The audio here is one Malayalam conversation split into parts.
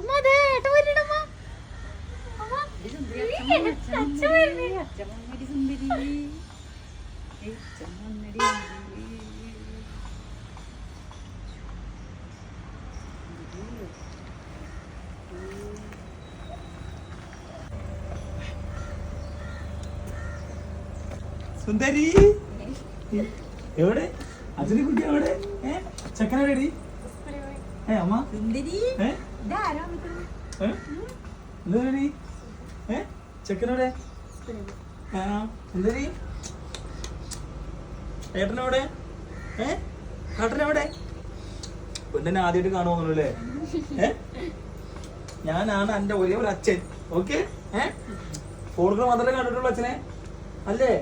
അമ്മ അതെ ഏട്ടൻ വരുന്നുണ്ടമ്മ സുന്ദരി. എവിടെ? അച്ഛനെ കുട്ടി എവിടെ? ഏ ചെക്കനെവിടെ ഏ അമ്മ. സുന്ദരി. ഏ? ആദ്യമായിട്ട് കാണുമെന്നു അല്ലേ? ഞാനാണ് എന്റെ ഒരേ ഒരു അച്ഛൻ. ഓക്കെ? ഏ? ഫോണിൽ മാത്രമേ കണ്ടിട്ടുള്ളൂ അച്ഛനെ? അല്ലേ?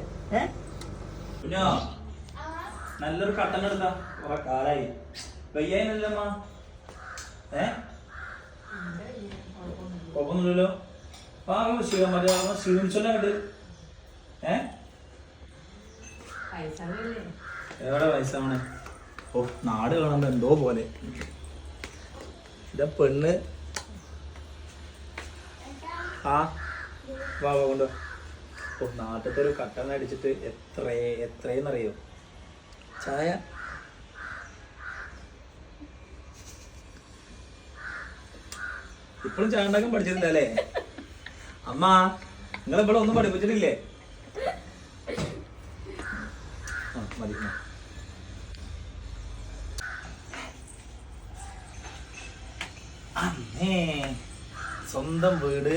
നല്ലൊരു കട്ടൻ എടുത്താ. കാലായി. വയ്യായില്ലമ്മ ഏ? കുഴപ്പമൊന്നുമില്ലല്ലോ ആ ശിവ മറ്റേ ക്ഷീണിച്ചല്ലേ കണ്ട് ഏ? എവിടെ വയസ്സാവണേ ഓ നാട് കാണുമ്പോ എന്തോ പോലെ. ഇതാ പെണ്ണ്. ആ വാ വാ കൊണ്ടോ ഓ നാട്ടിലത്തെ ഒരു കട്ടൻ അടിച്ചിട്ട് എത്ര എത്രയെന്നറിയോ ചായ? ഇപ്പോഴും ചായ ഉണ്ടാക്കാൻ പഠിച്ചിട്ടില്ല അല്ലേ അമ്മ നിങ്ങൾ ഇവിടെ ഒന്നും പഠിപ്പിച്ചിട്ടില്ലേ? മതി. അമ്മേ സ്വന്തം വീട്.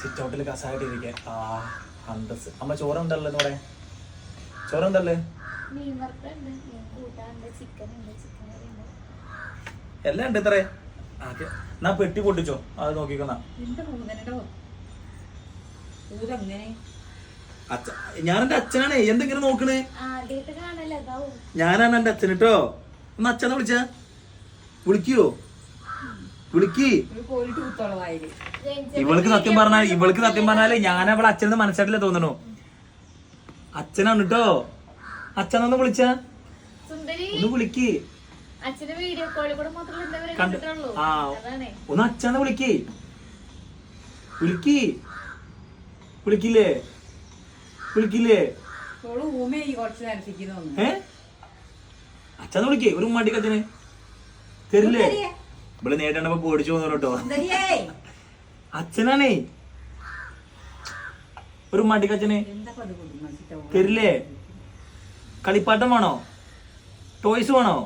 സിറ്റ് ഔട്ടിൽ കസായിട്ട് ഇരിക്കാൻ ആ അന്തസ് അമ്മ മീൻ കൂട്ടാണ്ട് ചിക്കൻ ഉണ്ട് ചിക്കൻ ഉണ്ട് എല്ലാം ഉണ്ട് ഇത്രേ. എന്നാ പെട്ടി പൊട്ടിച്ചോ? അത് നോക്കിക്കുന്ന. ഞാൻ എന്റെ അച്ഛനാണേ. എന്തെങ്കിലും നോക്കണേ? ഞാനാണ് എന്റെ അച്ഛൻ കേട്ടോ ഒന്ന് അച്ഛനെ വിളിച്ച. വിളിക്കോ? വിളിക്ക്. ഇവൾക്ക് സത്യം പറഞ്ഞാൽ ഇവൾക്ക് സത്യം പറഞ്ഞാൽ ഞാൻ അവളെ അച്ഛനെന്ന് മനസ്സിലായിട്ടില്ല തോന്നണു. അച്ഛനാണ് കേട്ടോ അച്ഛനൊന്ന് വിളിച്ച. ഒന്ന് വിളിക്ക്. ആ ഒന്ന് അച്ഛനെ വിളിക്കേ. വിളിക്കേ. വിളിക്കില്ലേ? വിളിക്കില്ലേ? ഏ? അച്ഛനെ വിളിക്കേ. ഒരു ഉമ്മാട്ടിക്ക് അച്ഛന് തരില്ലേ? ഇവിടെ നേരിട്ടപ്പോ പേടിച്ചു പോന്നു കേട്ടോ. അച്ഛനാണേ. ഒരു എന്താ തരില്ലേ? കളിപ്പാട്ടം വേണോ? ടോയ്സ് വേണോ?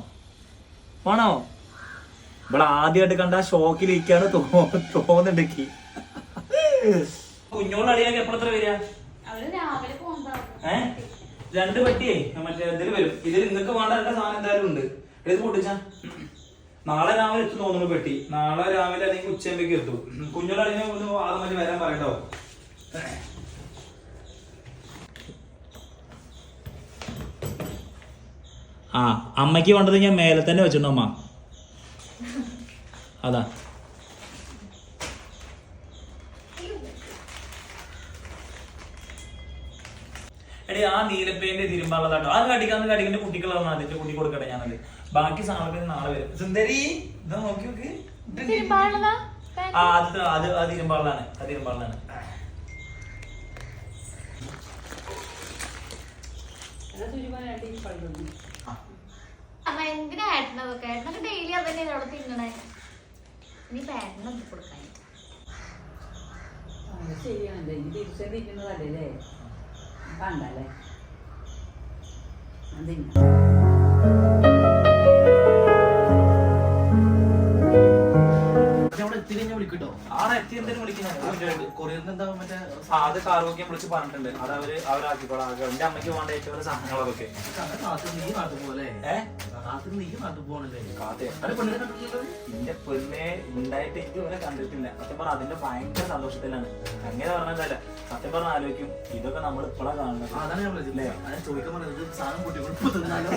വേണോ? ഇവിടെ ആദ്യമായിട്ട് കണ്ട ഷോക്കിലിരിക്കാണ് തോന്നുന്നുണ്ടെങ്കിൽ കുഞ്ഞോളടിയാക്കി എപ്പോഴത്ര വരിക? അവൾ രാവിലെ പോകുന്നതാണ് ഏ? രണ്ട് പെട്ടിയേ. മറ്റേ ഇതിൽ വരും. ഇതിൽ നിങ്ങൾക്ക് വേണ്ട എല്ലാ സാധനം എന്തായാലും ഉണ്ട്. ഇത് പൊട്ടിച്ച. നാളെ രാവിലെ എത്തും തോന്നുന്നു പെട്ടി. നാളെ രാവിലെ അല്ലെങ്കിൽ ഉച്ചയാകുമ്പേക്ക് എത്തും. കുഞ്ഞോളടിനെ ഒന്ന് ആദ്യം വരാൻ പറയട്ടോ. ആ അമ്മയ്ക്ക് വേണ്ടത് ഞാൻ മേലെ തന്നെ വെച്ചിട്ടുണ്ടോ അമ്മ അതാ. എടി ആ നീലപ്പേന്റെ തിരുമ്പാളതാട്ടോ അത് കടിക്കാന്ന് കടിക്കുന്ന കുട്ടികളാണ് അതിന്റെ കുട്ടി കൊടുക്കട്ടെ ഞാനത്. ബാക്കി സാധനത്തിന് നാളെ വരും. സുന്ദരി ഇതാ നോക്കി നോക്ക്. ആ അത് അത് ആ തിരുമ്പാളാണ് അത് തിരുമ്പാളാണ് എന്തിനാ ഏട്ടനതൊക്കെ ഏട്ടനൊക്കെ ഡെയിലി അതന്നെ അവിടെ തിന്നണേ. ഇനി ഏട്ടനൊക്കെ കൊടുക്കാൻ. ശരിയാണ്. ഇനി തിരിച്ചു എത്തി കഴിഞ്ഞാൽ വിളിക്കട്ടോ ആടെ എത്തി എന്തിനും വിളിക്കുന്നത് കൊറിയറിന് എന്താ മറ്റേ ആ, അത് കാർഗോക്യം വിളിച്ച് പറഞ്ഞിട്ടുണ്ട്. അത് അവർ അവരാക്കിക്കോളാം. ആകെ എന്റെ അമ്മയ്ക്ക് വേണ്ട ഏറ്റവും സാധനങ്ങളൊക്കെ. നീ നാട്ടിൽ പോലെ എന്റെ പൊന്നെ ഉണ്ടായിട്ട് എനിക്ക് ഇവനെ കണ്ടിട്ടില്ല. സത്യം പറഞ്ഞ അതിന്റെ ഭയങ്കര സന്തോഷത്തിലാണ്. അങ്ങനെ പറഞ്ഞതല്ല സത്യം പറഞ്ഞ ആലോചിക്കും ഇതൊക്കെ നമ്മൾ ഇപ്പോഴാണ് കാണുന്നത്. അതാണ് ഞാൻ ചോദിക്കാൻ പറഞ്ഞത് സാധനം കുട്ടികൾ തിന്നാലോ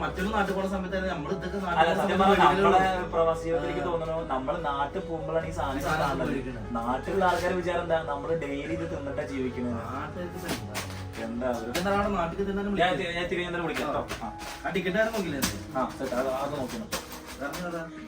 മറ്റൊരു സമയത്ത് നമ്മൾ ഇതൊക്കെ പറഞ്ഞാൽ നമ്മളെ നാട്ടിൽ പ്രവാസി ജീവിതത്തിലേക്ക് തോന്നുന്നു നമ്മൾ നാട്ടിൽ പോകുമ്പോഴാണ് ഈ സാധനം. നാട്ടിലുള്ള ആൾക്കാരെ വിചാരം എന്താ? നമ്മൾ ഡെയിലി ഇത് തിന്നിട്ടാ ജീവിക്കുന്നത് ഞാൻ തിരികെ വിളിക്കാം ആ ടിക്കറ്റ് ആരും നോക്കില്ലേ ആ സെറ്റ് അത് കാരണം